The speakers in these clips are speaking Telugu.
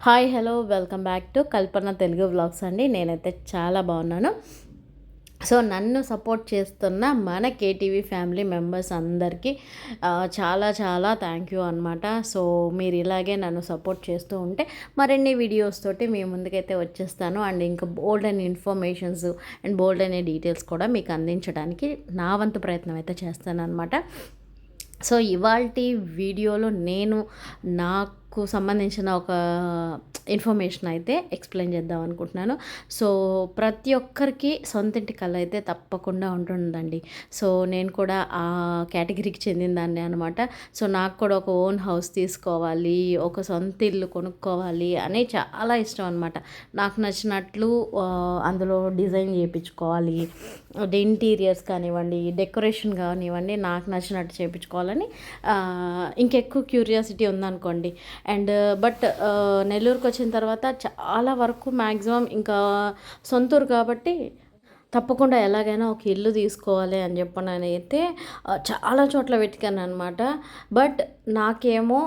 Hi hello welcome back to Kalpana Telugu vlogs అండి. నేనైతే చాలా బాగున్నాను. సో నన్ను సపోర్ట్ చేస్తున్న మన కేటీవీ ఫ్యామిలీ మెంబర్స్ అందరికీ చాలా చాలా థ్యాంక్ యూ అనమాట సో మీరు ఇలాగే నన్ను సపోర్ట్ చేస్తూ ఉంటే మరిన్ని వీడియోస్ తోటి మీ ముందుకైతే వచ్చేస్తాను. అండ్ ఇంకా bold and informations and bold అనే డీటెయిల్స్ కూడా మీకు అందించడానికి నా వంతు ప్రయత్నం అయితే చేస్తాను అనమాట సో ఇవాళ వీడియోలో నేను నాకు కు సంబంధించిన ఒక ఇన్ఫర్మేషన్ అయితే ఎక్స్ప్లెయిన్ చేద్దాం అనుకుంటున్నాను. సో ప్రతి ఒక్కరికి సొంతింటి కళ అయితే తప్పకుండా ఉంటుందండి. సో నేను కూడా ఆ కేటగిరీకి చెందిన దాన్ని అనమాట సో నాకు కూడా ఒక ఓన్ హౌస్ తీసుకోవాలి ఒక సొంత ఇల్లు కొనుక్కోవాలి అని చాలా ఇష్టం అనమాట నాకు నచ్చినట్లు అందులో డిజైన్ చేయించుకోవాలి ఇంటీరియర్స్ కానివ్వండి డెకరేషన్ కానివ్వండి నాకు నచ్చినట్టు చేయించుకోవాలని ఇంకెక్కువ క్యూరియాసిటీ ఉందనుకోండి అండ్ బట్ నెల్లూరుకు వచ్చిన తర్వాత చాలా వరకు మ్యాక్సిమం ఇంకా సొంతూరు కాబట్టి తప్పకుండా ఎలాగైనా ఒక ఇల్లు తీసుకోవాలి అని చెప్పి నేనైతే చాలా చోట్ల వెతికాను అనమాట బట్ నాకేమో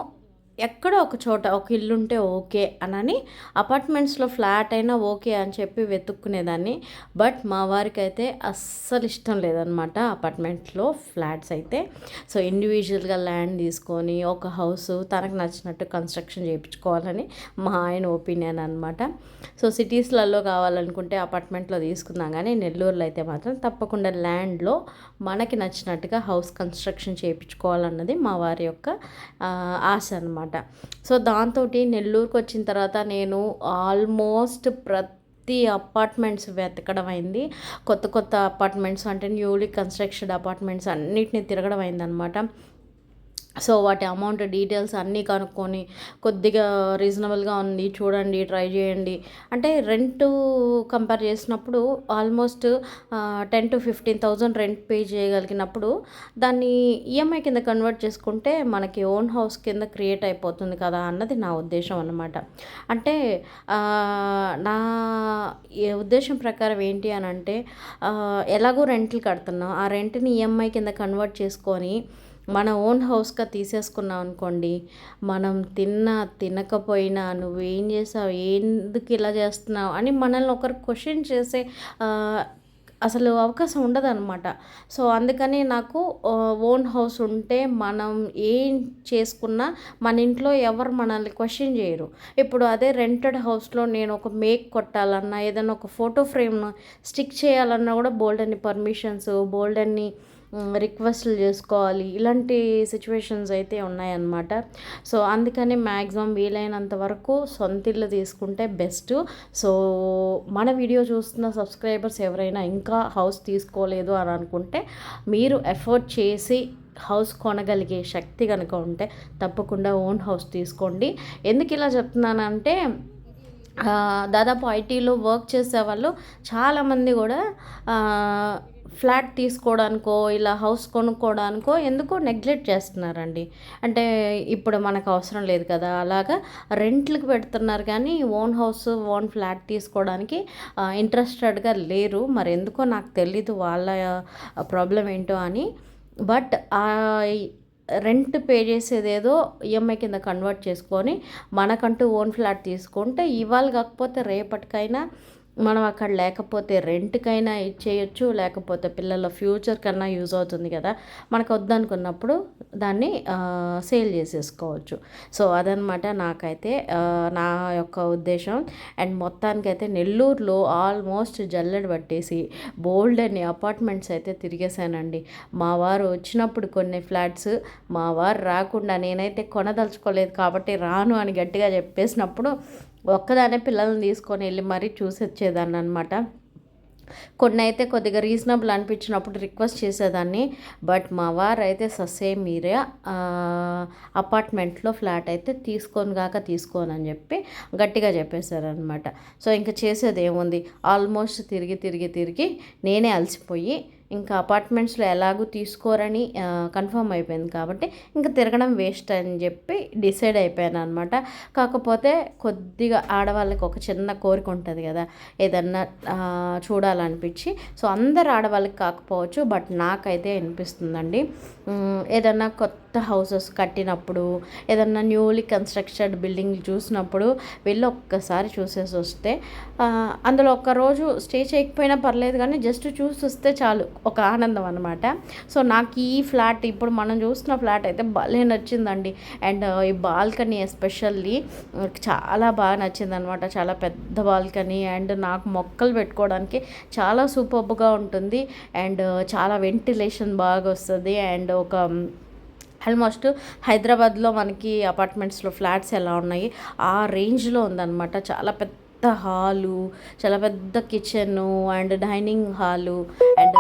ఎక్కడో ఒక చోట ఒక ఇల్లు ఉంటే ఓకే అనని అపార్ట్మెంట్స్లో ఫ్లాట్ అయినా ఓకే అని చెప్పి వెతుక్కునేదాన్ని. బట్ మా వారికి అయితే అస్సలు ఇష్టం లేదనమాట అపార్ట్మెంట్లో ఫ్లాట్స్ అయితే. సో ఇండివిజువల్గా ల్యాండ్ తీసుకొని ఒక హౌస్ తనకు నచ్చినట్టు కన్స్ట్రక్షన్ చేయించుకోవాలని మా ఆయన ఒపీనియన్ అనమాట. సో సిటీస్లలో కావాలనుకుంటే అపార్ట్మెంట్లో తీసుకుందాం కానీ నెల్లూరులో అయితే మాత్రం తప్పకుండా ల్యాండ్లో మనకి నచ్చినట్టుగా హౌస్ కన్స్ట్రక్షన్ చేయించుకోవాలన్నది మా వారి యొక్క ఆశ అనమాట. సో దాంతో నెల్లూరుకు వచ్చిన తర్వాత నేను ఆల్మోస్ట్ ప్రతి అపార్ట్మెంట్స్ వెతకడం అయింది. కొత్త కొత్త అపార్ట్మెంట్స్ అంటే న్యూలీ కన్స్ట్రక్షన్ అపార్ట్మెంట్స్ అన్నిటిని తిరగడం అయిందనమాట సో వాటి అమౌంట్ డీటెయిల్స్ అన్నీ కనుక్కొని కొద్దిగా రీజనబుల్గా ఉంది చూడండి ట్రై చేయండి. అంటే రెంట్ కంపేర్ చేసినప్పుడు almost ten to fifteen thousand rent pay చేయగలిగినప్పుడు దాన్ని ఈఎంఐ కింద కన్వర్ట్ చేసుకుంటే మనకి ఓన్ హౌస్ కింద క్రియేట్ అయిపోతుంది కదా అన్నది నా ఉద్దేశం అన్నమాట. అంటే నా ఉద్దేశం ప్రకారం ఏంటి అని అంటే ఎలాగో రెంట్లు కడుతున్నాం ఆ రెంట్ని ఈఎంఐ కింద కన్వర్ట్ చేసుకొని మన ఓన్ హౌస్గా తీసేసుకున్నాం అనుకోండి మనం తిన్నా తినకపోయినా నువ్వు ఏం చేసావు ఎందుకు ఇలా చేస్తున్నావు అని మనల్ని ఒకరు క్వశ్చన్ చేసే అసలు అవకాశం ఉండదన్నమాట. సో అందుకని నాకు ఓన్ హౌస్ ఉంటే మనం ఏం చేసుకున్నా మన ఇంట్లో ఎవరు మనల్ని క్వశ్చన్ చేయరు. ఇప్పుడు అదే రెంటెడ్ హౌస్లో నేను ఒక మేక్ కొట్టాలన్నా ఏదైనా ఒక ఫోటో ఫ్రేమ్ స్టిక్ చేయాలన్నా కూడా బోల్డ్ అన్ని పర్మిషన్స్ బోల్డ్ రిక్వెస్ట్లు చేసుకోవాలి. ఇలాంటి సిచ్యువేషన్స్ అయితే ఉన్నాయన్నమాట. సో అందుకని మ్యాక్సిమం వీలైనంత వరకు సొంత ఇల్లు తీసుకుంటే బెస్ట్ సో మన వీడియో చూస్తున్న సబ్స్క్రైబర్స్ ఎవరైనా ఇంకా హౌస్ తీసుకోలేదు అని అనుకుంటే మీరు ఎఫర్ట్ చేసి హౌస్ కొనగలిగే శక్తి కనుక ఉంటే తప్పకుండా ఓన్ హౌస్ తీసుకోండి. ఎందుకు ఇలా చెప్తున్నానంటే దాదాపు ఐటీలో వర్క్ చేసే వాళ్ళు చాలామంది కూడా ఫ్లాట్ తీసుకోవడానికో ఇలా హౌస్ కొనుక్కోవడానికో ఎందుకో నెగ్లెక్ట్ చేస్తున్నారండి. అంటే ఇప్పుడు మనకు అవసరం లేదు కదా అలాగా రెంట్లకు పెడుతున్నారు కానీ ఓన్ హౌస్ ఓన్ ఫ్లాట్ తీసుకోవడానికి ఇంట్రెస్టెడ్గా లేరు. మరి ఎందుకో నాకు తెలీదు వాళ్ళ ప్రాబ్లం ఏంటో అని. బట్ రెంట్ పే చేసేదేదో ఈఎంఐ కింద కన్వర్ట్ చేసుకొని మనకంటూ ఓన్ ఫ్లాట్ తీసుకుంటే ఇవాళ కాకపోతే రేపటికైనా మనం అక్కడ లేకపోతే రెంట్కైనా ఇచ్చేయచ్చు లేకపోతే పిల్లల ఫ్యూచర్ కన్నా యూజ్ అవుతుంది కదా. మనకు వద్దనుకున్నప్పుడు దాన్ని సేల్ చేసేసుకోవచ్చు. సో అదనమాట నాకైతే నా యొక్క ఉద్దేశం. అండ్ మొత్తానికైతే నెల్లూరులో ఆల్మోస్ట్ జల్లెడ పట్టేసి బోల్డ్ అని అపార్ట్మెంట్స్ అయితే తిరిగేశానండి. మా వారు వచ్చినప్పుడు కొన్ని ఫ్లాట్స్ మా వారు రాకుండా నేనైతే కొనదలుచుకోలేదు కాబట్టి రాను అని గట్టిగా చెప్పేసినప్పుడు ఒక్కదానే పిల్లల్ని తీసుకొని వెళ్ళి మరీ చూసి వచ్చేదాన్ని అనమాట కొన్ని అయితే కొద్దిగా రీజనబుల్ అనిపించినప్పుడు రిక్వెస్ట్ చేసేదాన్ని. బట్ మా వారు అయితే ససే మీరే అపార్ట్మెంట్లో ఫ్లాట్ అయితే తీసుకొని కాక తీసుకోను అని చెప్పి గట్టిగా చెప్పేశారనమాట సో ఇంకా చేసేది ఏముంది ఆల్మోస్ట్ తిరిగి తిరిగి తిరిగి నేనే అలసిపోయి ఇంకా అపార్ట్మెంట్స్లో ఎలాగూ తీసుకోరని కన్ఫర్మ్ అయిపోయింది కాబట్టి ఇంకా తిరగడం వేస్ట్ అని చెప్పి డిసైడ్ అయిపోయాను అనమాట కాకపోతే కొద్దిగా ఆడవాళ్ళకి ఒక చిన్న కోరిక ఉంటుంది కదా ఏదన్నా చూడాలనిపించి. సో అందరు ఆడవాళ్ళకి కాకపోవచ్చు బట్ నాకైతే అనిపిస్తుందండి. ఏదన్నా కొత్త కొత్త హౌసెస్ కట్టినప్పుడు ఏదన్నా న్యూలీ కన్స్ట్రక్షన్ బిల్డింగ్ చూసినప్పుడు వెళ్ళి ఒక్కసారి చూసేసి వస్తే అందులో ఒక్కరోజు స్టే చేయకపోయినా పర్లేదు కానీ జస్ట్ చూసి వస్తే చాలు ఒక ఆనందం అనమాట సో నాకు ఈ ఫ్లాట్ ఇప్పుడు మనం చూసిన ఫ్లాట్ అయితే భలే నచ్చిందండి. అండ్ ఈ బాల్కనీ ఎస్పెషల్లీ చాలా బాగా నచ్చింది అనమాట చాలా పెద్ద బాల్కనీ అండ్ నాకు మొక్కలు పెట్టుకోవడానికి చాలా సూపర్గా ఉంటుంది. అండ్ చాలా వెంటిలేషన్ బాగా వస్తుంది. అండ్ ఒక ఆల్మోస్ట్ హైదరాబాద్లో మనకి అపార్ట్మెంట్స్లో ఫ్లాట్స్ ఎలా ఉన్నాయి? ఆ రేంజ్లో ఉందన్నమాట. చాలా పెద్ద హాలు చాలా పెద్ద kitchen and dining hall and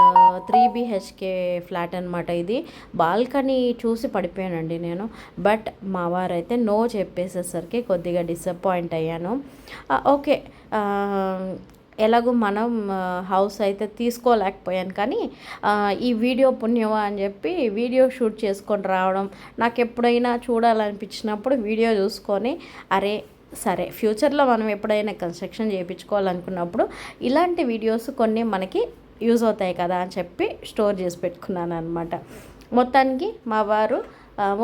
three BHK flat అనమాట ఇది. బాల్కనీ చూసి పడిపోయానండి నేను. బట్ మా వారైతే నో చెప్పేసేసరికి కొద్దిగా డిసప్పాయింట్ అయ్యాను. ఓకే. ఎలాగో మనం హౌస్ అయితే తీసుకోలేకపోయాను. కానీ ఈ వీడియో పుణ్యమా అని చెప్పి వీడియో షూట్ చేసుకొని రావడం నాకు ఎప్పుడైనా చూడాలనిపించినప్పుడు వీడియో చూసుకొని అరే సరే ఫ్యూచర్లో మనం ఎప్పుడైనా కన్స్ట్రక్షన్ చేయించుకోవాలనుకున్నప్పుడు ఇలాంటి వీడియోస్ కొన్ని మనకి యూజ్ అవుతాయి కదా అని చెప్పి స్టోర్ చేసి పెట్టుకున్నాను అనమాట మొత్తానికి మా వారు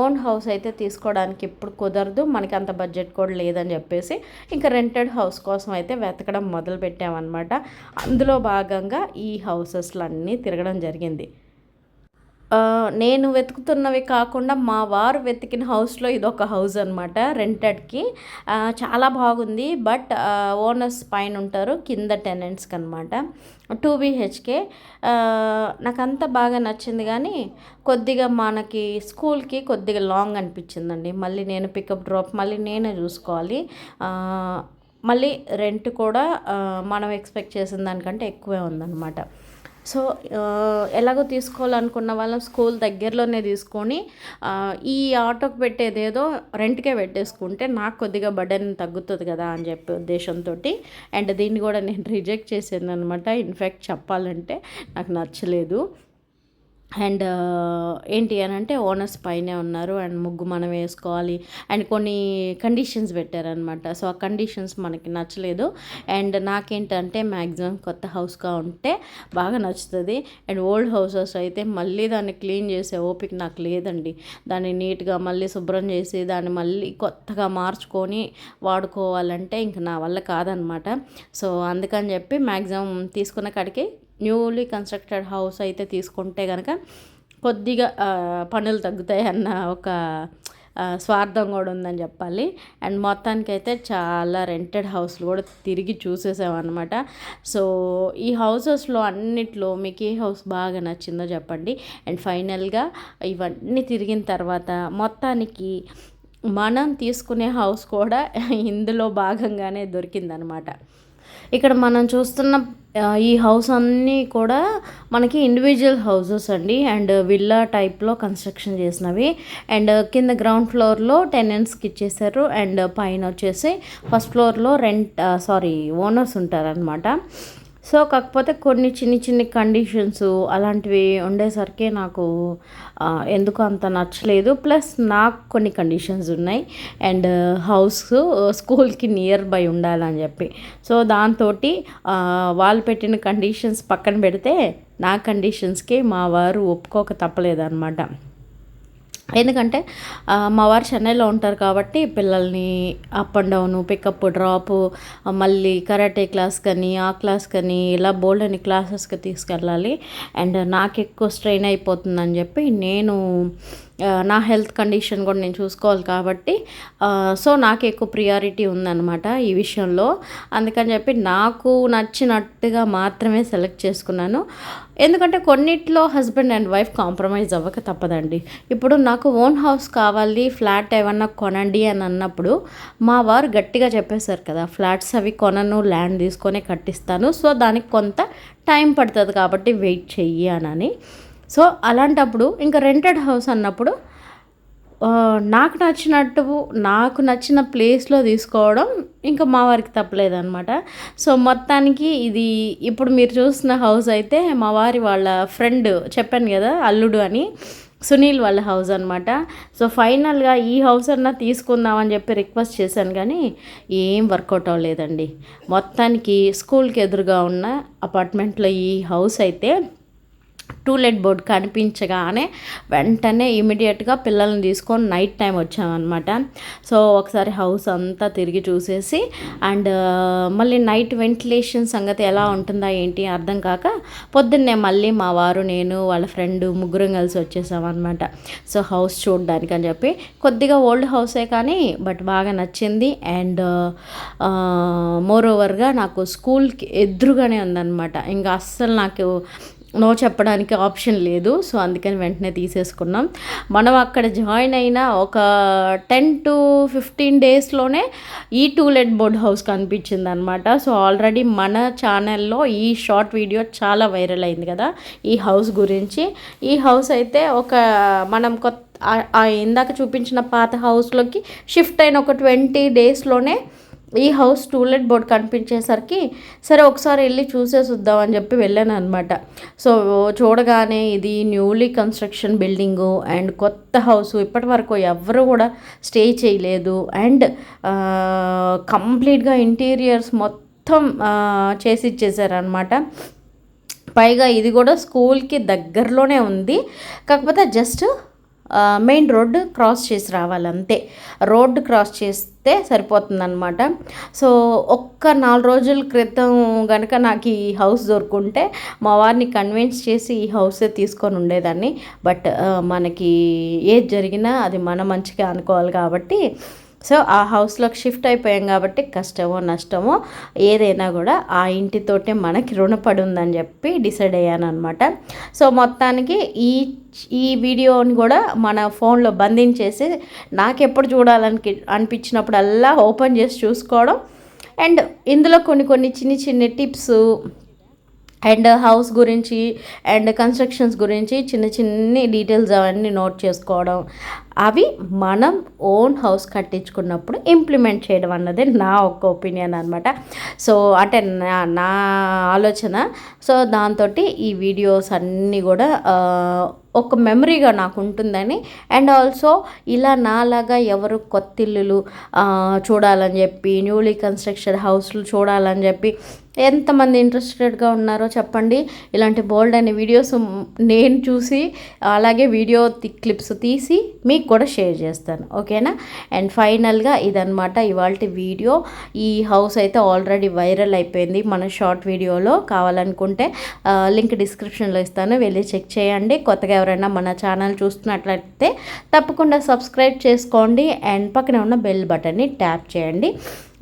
ఓన్ హౌస్ అయితే తీసుకోవడానికి ఇప్పుడు కుదరదు. మనకి అంత బడ్జెట్ కూడా లేదని చెప్పేసి ఇంకా రెంటెడ్ హౌస్ కోసం అయితే వెతకడం మొదలు పెట్టామన్నమాట అందులో భాగంగా ఈ హౌసెస్లన్నీ తిరగడం జరిగింది. నేను వెతుకుతున్నవి కాకుండా మా వారు వెతికిన హౌస్లో ఇది ఒక హౌస్ అనమాట రెంటెడ్కి. చాలా బాగుంది బట్ ఓనర్స్ పైన ఉంటారు కింద టెనెంట్స్కి అనమాట టూ బీహెచ్కే. నాకు అంత బాగా నచ్చింది కానీ కొద్దిగా మనకి స్కూల్కి కొద్దిగా లాంగ్ అనిపించిందండి. మళ్ళీ నేను పికప్ డ్రాప్ మళ్ళీ నేనే చూసుకోవాలి. మళ్ళీ రెంట్ కూడా మనం ఎక్స్పెక్ట్ చేసిన దానికంటే ఎక్కువే ఉందన్నమాట. సో ఎలాగో తీసుకోవాలనుకున్న వాళ్ళం స్కూల్ దగ్గరలోనే తీసుకొని ఈ ఆటోకి పెట్టేదేదో రెంట్కే పెట్టేసుకుంటే నాకు కొద్దిగా బర్డెన్ తగ్గుతుంది కదా అని చెప్పే ఉద్దేశంతో అండ్ దీన్ని కూడా నేను రిజెక్ట్ చేసాను అనమాట ఇన్ఫ్యాక్ట్ చెప్పాలంటే నాకు నచ్చలేదు. అండ్ ఏంటి అని అంటే ఓనర్స్ పైనే ఉన్నారు. అండ్ ముగ్గు మనం వేసుకోవాలి. అండ్ కొన్ని కండిషన్స్ పెట్టారనమాట సో ఆ కండిషన్స్ మనకి నచ్చలేదు. అండ్ నాకేంటంటే మ్యాక్సిమం కొత్త హౌస్గా ఉంటే బాగా నచ్చుతుంది. అండ్ ఓల్డ్ హౌసెస్ అయితే మళ్ళీ దాన్ని క్లీన్ చేసే ఓపిక నాకు లేదండి. దాన్ని నీట్గా మళ్ళీ శుభ్రం చేసి దాన్ని మళ్ళీ కొత్తగా మార్చుకొని వాడుకోవాలంటే ఇంక నా వల్ల కాదనమాట సో అందుకని చెప్పి మ్యాక్సిమం తీసుకున్న కాడికి న్యూలీ కన్స్ట్రక్టెడ్ హౌస్ అయితే తీసుకుంటే కనుక కొద్దిగా పనులు తగ్గుతాయి అన్న ఒక స్వార్థం కూడా ఉందని చెప్పాలి. అండ్ మొత్తానికైతే చాలా రెంటెడ్ హౌస్లు కూడా తిరిగి చూసేసామన్నమాట. సో ఈ హౌసెస్లో అన్నిట్లో మీకు ఏ హౌస్ బాగా నచ్చిందో చెప్పండి. అండ్ ఫైనల్గా ఇవన్నీ తిరిగిన తర్వాత మొత్తానికి మనం తీసుకునే హౌస్ కూడా ఇందులో భాగంగానే దొరికిందనమాట ఇక్కడ మనం చూస్తున్న ఈ హౌస్ అన్నీ కూడా మనకి ఇండివిజువల్ హౌసెస్ అండి. అండ్ విల్లా టైప్లో కన్స్ట్రక్షన్ చేసినవి. అండ్ కింద గ్రౌండ్ ఫ్లోర్లో టెనెంట్స్కి ఇచ్చేసారు. అండ్ పైన వచ్చేసి ఫస్ట్ ఫ్లోర్లో రెంట్ సారీ ఓనర్స్ ఉంటారనమాట సో కాకపోతే కొన్ని చిన్ని చిన్ని కండిషన్స్ అలాంటివి ఉండేసరికి నాకు ఎందుకు అంత నచ్చలేదు. ప్లస్ నాకు కొన్ని కండిషన్స్ ఉన్నాయి. అండ్ హౌస్ స్కూల్కి నియర్ బై ఉండాలని చెప్పి. సో దాంతో వాళ్ళు పెట్టిన కండిషన్స్ పక్కన పెడితే నా కండిషన్స్కి మా వారు ఒప్పుకోక తప్పలేదన్నమాట. ఎందుకంటే మా వారు చెన్నైలో ఉంటారు కాబట్టి పిల్లల్ని up and down pickup drop మళ్ళీ కరాటే క్లాస్ కానీ ఆ క్లాస్ కానీ ఇలా బోల్డ్ అని క్లాసెస్కి తీసుకెళ్ళాలి. అండ్ నాకు ఎక్కువ స్ట్రెయిన్ అయిపోతుందని చెప్పి నేను నా హెల్త్ కండిషన్ కూడా నేను చూసుకోవాలి కాబట్టి సో నాకు ఎక్కువ ప్రియారిటీ ఉందన్నమాట ఈ విషయంలో. అందుకని చెప్పి నాకు నచ్చినట్టుగా మాత్రమే సెలెక్ట్ చేసుకున్నాను. ఎందుకంటే కొన్నిట్లో హస్బెండ్ అండ్ వైఫ్ కాంప్రమైజ్ అవ్వక తప్పదండి. ఇప్పుడు నాకు ఓన్ హౌస్ కావాలి ఫ్లాట్ ఏమన్నా కొనండి అని అన్నప్పుడు మా వారు గట్టిగా చెప్పేశారు కదా ఫ్లాట్స్ అవి కొనను ల్యాండ్ తీసుకొని కట్టిస్తాను. సో దానికి కొంత టైం పడుతుంది కాబట్టి వెయిట్ చెయ్యి అని సో అలాంటప్పుడు ఇంకా రెంటెడ్ హౌస్ అన్నప్పుడు నాకు నచ్చినట్టు నాకు నచ్చిన ప్లేస్లో తీసుకోవడం ఇంకా మా వారికి తప్పలేదన్నమాట. సో మొత్తానికి ఇది ఇప్పుడు మీరు చూసిన హౌస్ అయితే మా వారి వాళ్ళ ఫ్రెండ్ చెప్పాను కదా అల్లుడు అని సునీల్ వాళ్ళ హౌస్ అనమాట సో ఫైనల్గా ఈ హౌస్ అన్నా తీసుకుందామని చెప్పి రిక్వెస్ట్ చేశాను కానీ ఏం వర్కౌట్ అవ్వలేదండి. మొత్తానికి స్కూల్కి ఎదురుగా ఉన్న అపార్ట్మెంట్లో ఈ హౌస్ అయితే టూలెట్ బోర్డ్ కనిపించగానే వెంటనే ఇమీడియట్గా పిల్లల్ని తీసుకొని నైట్ టైం వచ్చామన్నమాట. సో ఒకసారి హౌస్ అంతా తిరిగి చూసేసి అండ్ మళ్ళీ నైట్ వెంటిలేషన్ సంగతి ఎలా ఉంటుందా ఏంటి అర్థం కాక పొద్దున్నే మళ్ళీ మా వారు నేను వాళ్ళ ఫ్రెండ్ ముగ్గురం కలిసి వచ్చేసామన్నమాట. సో హౌస్ చూడడానికి అని చెప్పి. కొద్దిగా ఓల్డ్ హౌసే కానీ బట్ బాగా నచ్చింది. అండ్ మోర్ ఓవర్గా నాకు స్కూల్కి ఎదురుగానే ఉందన్నమాట. ఇంకా అస్సలు నాకు నో చెప్పడానికి ఆప్షన్ లేదు. సో అందుకని వెంటనే తీసేసుకున్నాం. మనం అక్కడ జాయిన్ అయిన ఒక టెన్ టు ఫిఫ్టీన్ డేస్లోనే ఈ టూలెట్ బోర్డ్ హౌస్ కనిపించింది అనమాట సో ఆల్రెడీ మన ఛానల్లో ఈ షార్ట్ వీడియో చాలా వైరల్ అయింది కదా ఈ హౌస్ గురించి. ఈ హౌస్ అయితే ఒక మనం కొత్త ఇందాక చూపించిన పాత హౌస్లోకి షిఫ్ట్ అయిన ఒక ట్వంటీ డేస్లోనే ఈ హౌస్ టూలెట్ బోర్డ్ కనిపించేసరికి సరే ఒకసారి వెళ్ళి చూసేసి అని చెప్పి వెళ్ళాను అనమాట సో చూడగానే ఇది న్యూలీ కన్స్ట్రక్షన్ బిల్డింగు అండ్ కొత్త హౌస్ ఇప్పటి వరకు ఎవరు కూడా స్టే చేయలేదు. అండ్ కంప్లీట్గా ఇంటీరియర్స్ మొత్తం చేసి ఇచ్చేసారనమాట పైగా ఇది కూడా స్కూల్కి దగ్గరలోనే ఉంది. కాకపోతే జస్ట్ మెయిన్ రోడ్డు క్రాస్ చేసి రావాలి అంతే రోడ్డు క్రాస్ చేస్తే సరిపోతుందన్నమాట. సో ఒక్క నాలుగు రోజుల క్రితం కనుక నాకు ఈ హౌస్ దొరుకుంటే మా వారిని కన్విన్స్ చేసి ఈ హౌసే తీసుకొని ఉండేదాన్ని. బట్ మనకి ఏది జరిగినా అది మన మంచిగా అనుకోవాలి కాబట్టి సో ఆ హౌస్లోకి షిఫ్ట్ అయిపోయాం కాబట్టి కష్టమో నష్టమో ఏదైనా కూడా ఆ ఇంటితోటే మనకి రుణపడి ఉందని చెప్పి డిసైడ్ అయ్యాను అనమాట సో మొత్తానికి ఈ ఈ వీడియోని కూడా మన ఫోన్లో బంధించేసి నాకెప్పుడు చూడాలని అనిపించినప్పుడల్లా ఓపెన్ చేసి చూసుకోవడం. అండ్ ఇందులో కొన్ని కొన్ని చిన్ని చిన్ని టిప్స్ అండ్ హౌస్ గురించి అండ్ కన్స్ట్రక్షన్స్ గురించి చిన్న చిన్ని డీటెయిల్స్ అవన్నీ నోట్ చేసుకోవడం. అవి మనం ఓన్ హౌస్ కట్టించుకున్నప్పుడు ఇంప్లిమెంట్ చేయడం అన్నది నా ఒక్క ఒపీనియన్ అనమాట సో అంటే నా నా ఆలోచన. సో దాంతో ఈ వీడియోస్ అన్నీ కూడా ఒక మెమరీగా నాకు ఉంటుందని. అండ్ ఆల్సో ఇలా నాలాగా ఎవరు కొత్తిల్లులు చూడాలని చెప్పి న్యూలీ కన్స్ట్రక్షన్ హౌస్లు చూడాలని చెప్పి ఎంతమంది ఇంట్రెస్టెడ్గా ఉన్నారో చెప్పండి. ఇలాంటి బోల్డ్ అనే వీడియోస్ నేను చూసి అలాగే వీడియో క్లిప్స్ తీసి మీకు కూడా షేర్ చేస్తాను ఓకేనా? అండ్ ఫైనల్గా ఇదనమాట ఇవాళ వీడియో. ఈ హౌస్ అయితే ఆల్రెడీ వైరల్ అయిపోయింది. మన షార్ట్ వీడియోలో కావాలనుకుంటే లింక్ డిస్క్రిప్షన్లో ఇస్తాను. వెళ్ళి చెక్ చేయండి. కొత్తగా ఎవరైనా మన ఛానల్ చూస్తున్నట్లయితే తప్పకుండా సబ్స్క్రైబ్ చేసుకోండి. అండ్ పక్కన ఉన్న బెల్ బటన్ని ట్యాప్ చేయండి.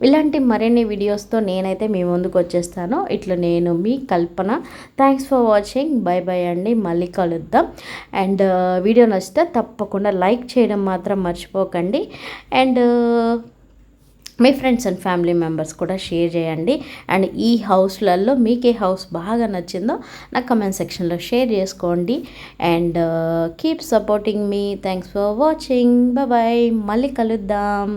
ఇలాంటి మరిన్ని వీడియోస్తో నేనైతే మీ ముందుకు వచ్చేస్తాను. ఇట్లా నేను మీ Kalpana. Thanks for watching bye bye అండి. మళ్ళీ కలుద్దాం. అండ్ uh, వీడియో నచ్చితే తప్పకుండా లైక్ చేయడం మాత్రం మర్చిపోకండి. అండ్ uh, మీ ఫ్రెండ్స్ అండ్ ఫ్యామిలీ మెంబర్స్ కూడా షేర్ చేయండి. అండ్ ఈ హౌస్లలో మీకు ఏ హౌస్ బాగా నచ్చిందో నా కమెంట్ సెక్షన్లో షేర్ చేసుకోండి. అండ్ కీప్ సపోర్టింగ్ మీ థ్యాంక్స్ ఫర్ వాచింగ్ బాయ్ మళ్ళీ కలుద్దాం.